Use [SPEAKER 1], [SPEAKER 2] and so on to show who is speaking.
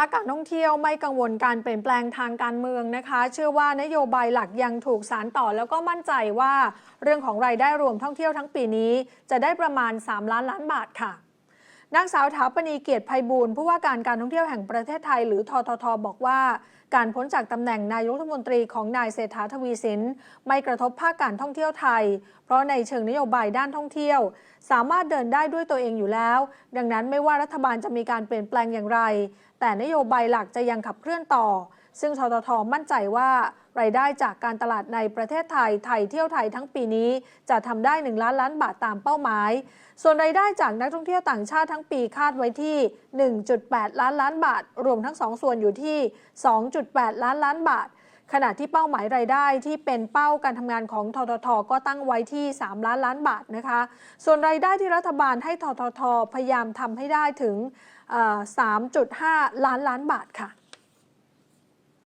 [SPEAKER 1] าคการท่องเที่ยวไม่กังวลการเปลี่ยนแปลงทางการเมืองนะคะ เชื่อว่านโยบายหลักยังถูกสารต่อแล้วก็มั่นใจว่า เรื่องของรายได้รวมท่องเที่ยวทั้งปีนี้ จะได้ประมาณ 3 ล้านล้านบาทค่ะนางสาวถาปณีเกียรติภัยบูลย์ผู้ว่าการการท่องเที่ยวแห่งประเทศไทย หรือทททบอกว่าการพ้นจากตำแหน่งนายกรัฐมนตรีของนายเศรษฐาทวีสิน ไม่กระทบภาคการท่องเที่ยวไทย เพราะในเชิงนโยบายด้านท่องเที่ยว สามารถเดินได้ด้วยตัวเองอยู่แล้วดังนั้นไม่ว่ารัฐบาลจะมีการเปลี่ยนแปลงอย่างไร แต่นโยบายหลักจะยังขับเคลื่อนต่อ ซึ่งทททมั่นใจว่ารายได้จากการตลาดในประเทศไทยไทยเที่ยวไทยทั้งปีนี้ จะทำได้ 1 ล้านล้านบาทตามเป้าหมาย ส่วนรายได้จากนักท่องเที่ยวต่างชาติทั้งปีคาดไว้ที่ 1.8 ล้านล้านบาท รวมทั้ง 2 ส่วนอยู่ที่ 2.8 ล้านล้านบาท ขณะที่เป้าหมายรายได้ที่เป็นเป้าการทำงานของททท ก็ตั้งไว้ที่ 3 ล้านล้านบาทนะคะ ส่วนรายได้ที่รัฐบาลให้ททท พยายามทำให้ได้ถึง 3.5 ล้านล้านบาทค่ะ